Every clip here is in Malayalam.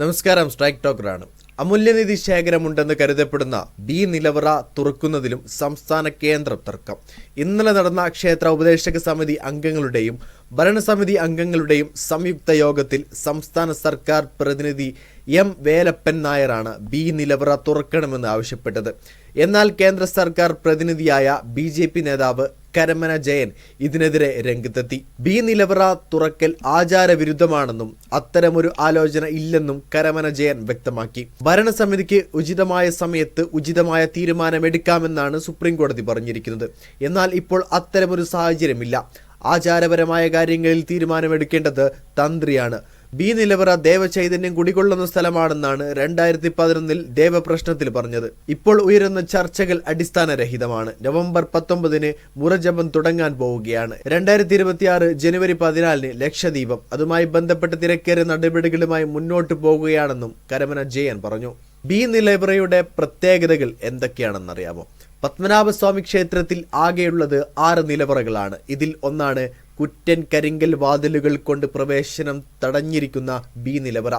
നമസ്കാരം സ്ട്രൈക്ക് ടോക്കറാണ്. അമൂല്യനിധി ശേഖരമുണ്ടെന്ന് കരുതപ്പെടുന്ന ബി നിലവറ തുറക്കുന്നതിലും സംസ്ഥാന കേന്ദ്രം തർക്കം. ഇന്നലെ നടന്ന ക്ഷേത്ര ഉപദേശക സമിതി അംഗങ്ങളുടെയും ഭരണസമിതി അംഗങ്ങളുടെയും സംയുക്ത യോഗത്തിൽ സംസ്ഥാന സർക്കാർ പ്രതിനിധി എം വേലപ്പൻ നായരാണ് ബി നിലവറ തുറക്കണമെന്ന് ആവശ്യപ്പെട്ടത്. എന്നാൽ കേന്ദ്ര സർക്കാർ പ്രതിനിധിയായ ബി നേതാവ് കരമന ജയൻ ഇതിനെതിരെ രംഗത്തെത്തി. ബി നിലവറ തുറക്കൽ ആചാരവിരുദ്ധമാണെന്നും അത്തരമൊരു ആലോചന ഇല്ലെന്നും കരമന ജയൻ വ്യക്തമാക്കി. ഭരണസമിതിക്ക് ഉചിതമായ സമയത്ത് ഉചിതമായ തീരുമാനമെടുക്കാമെന്നാണ് സുപ്രീം കോടതി പറഞ്ഞിരിക്കുന്നത്. എന്നാൽ ഇപ്പോൾ അത്തരമൊരു സാഹചര്യമില്ല. ആചാരപരമായ കാര്യങ്ങളിൽ തീരുമാനമെടുക്കേണ്ടത് തന്ത്രിയാണ്. ബി നിലവറ ദേവചൈതന്യം കുടികൊള്ളുന്ന സ്ഥലമാണെന്നാണ് രണ്ടായിരത്തി പതിനൊന്നിൽ ദേവപ്രശ്നത്തിൽ പറഞ്ഞത്. ഇപ്പോൾ ഉയരുന്ന ചർച്ചകൾ അടിസ്ഥാനരഹിതമാണ്. നവംബർ പത്തൊമ്പതിന് മുറജപം തുടങ്ങാൻ പോവുകയാണ്. രണ്ടായിരത്തി ഇരുപത്തിയാറ് ജനുവരി പതിനാലിന് ലക്ഷദ്വീപം. അതുമായി ബന്ധപ്പെട്ട തിരക്കേറിയ നടപടികളുമായി മുന്നോട്ടു പോകുകയാണെന്നും കരമന ജയൻ പറഞ്ഞു. ബി നിലവറയുടെ പ്രത്യേകതകൾ എന്തൊക്കെയാണെന്നറിയാമോ? പത്മനാഭസ്വാമി ക്ഷേത്രത്തിൽ ആകെയുള്ളത് ആറ് നിലവറകളാണ്. ഇതിൽ ഒന്നാണ് കുറ്റൻ കരിങ്കൽ വാതിലുകൾ കൊണ്ട് പ്രവേശനം തടഞ്ഞിരിക്കുന്ന ബി നിലവറ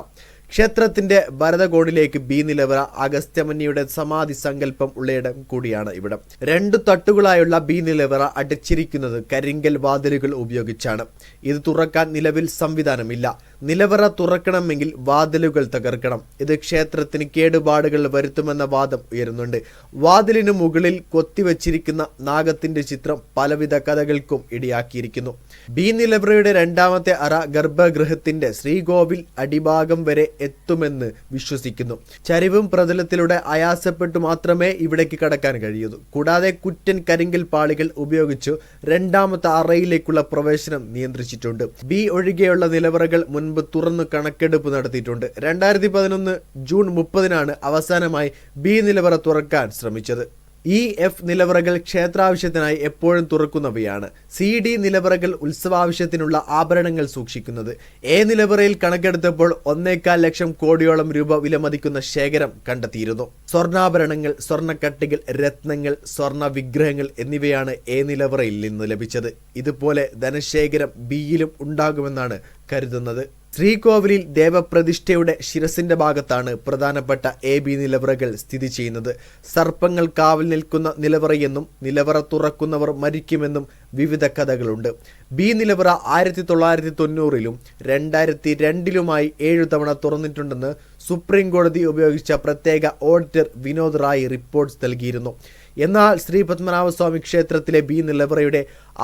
ക്ഷേത്രത്തിന്റെ ഭരതകോണിലേക്ക് ബി നിലവറ അഗസ്ത്യമുനിയുടെ സമാധി സങ്കല്പം ഉള്ളയിടം കൂടിയാണ് ഇവിടം. രണ്ട് തട്ടുകളായുള്ള ബി നിലവറ അടച്ചിരിക്കുന്നത് കരിങ്കൽ വാതിലുകൾ ഉപയോഗിച്ചാണ്. ഇത് തുറക്കാൻ നിലവിൽ സംവിധാനമില്ല. നിലവറ തുറക്കണമെങ്കിൽ വാതിലുകൾ തകർക്കണം. ഇത് ക്ഷേത്രത്തിന് കേടുപാടുകൾ വരുത്തുമെന്ന വാദം ഉയരുന്നുണ്ട്. വാതിലിനു മുകളിൽ കൊത്തിവച്ചിരിക്കുന്ന നാഗത്തിന്റെ ചിത്രം പലവിധ കഥകൾക്കും ഇടയാക്കിയിരിക്കുന്നു. ബി നിലവറയുടെ രണ്ടാമത്തെ അറ ഗർഭഗൃഹത്തിന്റെ ശ്രീകോവിൽ അടിഭാഗം വരെ എത്തുമെന്ന് വിശ്വസിക്കുന്നു. ചരിവും പ്രതലത്തിലൂടെ ആയാസപ്പെട്ടു മാത്രമേ ഇവിടേക്ക് കടക്കാൻ കഴിയൂ കൂടാതെ കുറ്റൻ കരിങ്കൽ പാളികൾ ഉപയോഗിച്ചു രണ്ടാമത്തെ അറയിലേക്കുള്ള പ്രവേശനം നിയന്ത്രിച്ചിട്ടുണ്ട്. ബി ഒഴികെയുള്ള നിലവറകൾ മുൻപ് തുറന്നു കണക്കെടുപ്പ് നടത്തിയിട്ടുണ്ട്. രണ്ടായിരത്തി പതിനൊന്ന് ജൂൺ മുപ്പതിനാണ് അവസാനമായി ബി നിലവറ തുറക്കാൻ ശ്രമിച്ചത്. ഇ എഫ് നിലവറകൾ ക്ഷേത്രാവശ്യത്തിനായി എപ്പോഴും തുറക്കുന്നവയാണ്. സി ഡി നിലവറകൾ ഉത്സവാവശ്യത്തിനുള്ള ആഭരണങ്ങൾ സൂക്ഷിക്കുന്നത്. എ നിലവറയിൽ കണക്കെടുത്തപ്പോൾ ഒന്നേകാൽ ലക്ഷം കോടിയോളം രൂപ വിലമതിക്കുന്ന ശേഖരം കണ്ടെത്തിയിരുന്നു. സ്വർണാഭരണങ്ങൾ സ്വർണക്കട്ടികൾ രത്നങ്ങൾ സ്വർണ വിഗ്രഹങ്ങൾ എന്നിവയാണ് എ നിലവറയിൽ നിന്ന് ലഭിച്ചത്. ഇതുപോലെ ധനശേഖരം ബിയിലും ഉണ്ടാകുമെന്നാണ് കരുതുന്നത്. ശ്രീകോവിലിൽ ദേവപ്രതിഷ്ഠയുടെ ശിരസിന്റെ ഭാഗത്താണ് പ്രധാനപ്പെട്ട എ ബി നിലവറകൾ സ്ഥിതി ചെയ്യുന്നത്. സർപ്പങ്ങൾ കാവൽ നിൽക്കുന്ന നിലവറയെന്നും നിലവറ തുറക്കുന്നവർ മരിക്കുമെന്നും വിവിധ കഥകളുണ്ട്. ബി നിലവറ ആയിരത്തി തൊള്ളായിരത്തി തൊണ്ണൂറിലും രണ്ടായിരത്തി രണ്ടിലുമായി ഏഴു തവണ തുറന്നിട്ടുണ്ടെന്ന് സുപ്രീം കോടതി ഉപയോഗിച്ച പ്രത്യേക ഓഡിറ്റർ വിനോദ് റായ് റിപ്പോർട്ട്സ് നൽകിയിരുന്നു. എന്നാൽ ശ്രീ പത്മനാഭസ്വാമി ക്ഷേത്രത്തിലെ ബി നിലവറയുടെ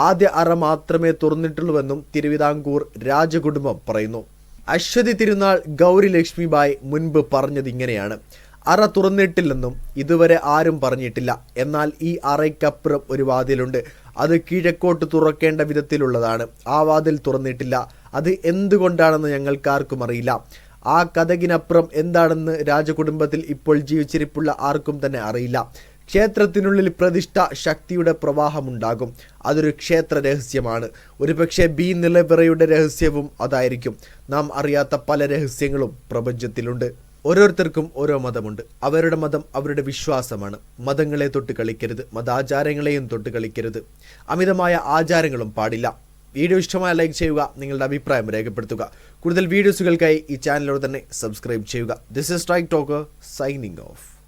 ആദ്യ അറ മാത്രമേ തുറന്നിട്ടുള്ളൂവെന്നും തിരുവിതാംകൂർ രാജകുടുംബം പറയുന്നു. അശ്വതി തിരുനാൾ ഗൗരി ലക്ഷ്മിബായ് മുൻപ് പറഞ്ഞത് ഇങ്ങനെയാണ്. അറ തുറന്നിട്ടില്ലെന്നും ഇതുവരെ ആരും പറഞ്ഞിട്ടില്ല. എന്നാൽ ഈ അറയ്ക്കപ്പുറം ഒരു വാതിലുണ്ട്. അത് കിഴക്കോട്ട് തുറക്കേണ്ട വിധത്തിലുള്ളതാണ്. ആ വാതിൽ തുറന്നിട്ടില്ല. അത് എന്തുകൊണ്ടാണെന്ന് ഞങ്ങൾക്കാർക്കും അറിയില്ല. ആ കഥകിനപ്പുറം എന്താണെന്ന് രാജകുടുംബത്തിൽ ഇപ്പോൾ ജീവിച്ചിരിപ്പുള്ള ആർക്കും തന്നെ അറിയില്ല. ക്ഷേത്രത്തിനുള്ളിൽ പ്രതിഷ്ഠ ശക്തിയുടെ പ്രവാഹമുണ്ടാകും. അതൊരു ക്ഷേത്ര രഹസ്യമാണ്. ഒരുപക്ഷെ ബി നിലവിറയുടെ രഹസ്യവും അതായിരിക്കും. നാം അറിയാത്ത പല രഹസ്യങ്ങളും പ്രപഞ്ചത്തിലുണ്ട്. ഓരോരുത്തർക്കും ഓരോ മതമുണ്ട്. അവരുടെ മതം അവരുടെ വിശ്വാസമാണ്. മതങ്ങളെ തൊട്ട് കളിക്കരുത്. മതാചാരങ്ങളെയും തൊട്ട് കളിക്കരുത്. അമിതമായ ആചാരങ്ങളും പാടില്ല. വീഡിയോ ഇഷ്ടമായ ലൈക്ക് ചെയ്യുക നിങ്ങളുടെ അഭിപ്രായം രേഖപ്പെടുത്തുക. കൂടുതൽ വീഡിയോസുകൾക്കായി ഈ ചാനലോട് തന്നെ സബ്സ്ക്രൈബ് ചെയ്യുക. This is strike talk signing off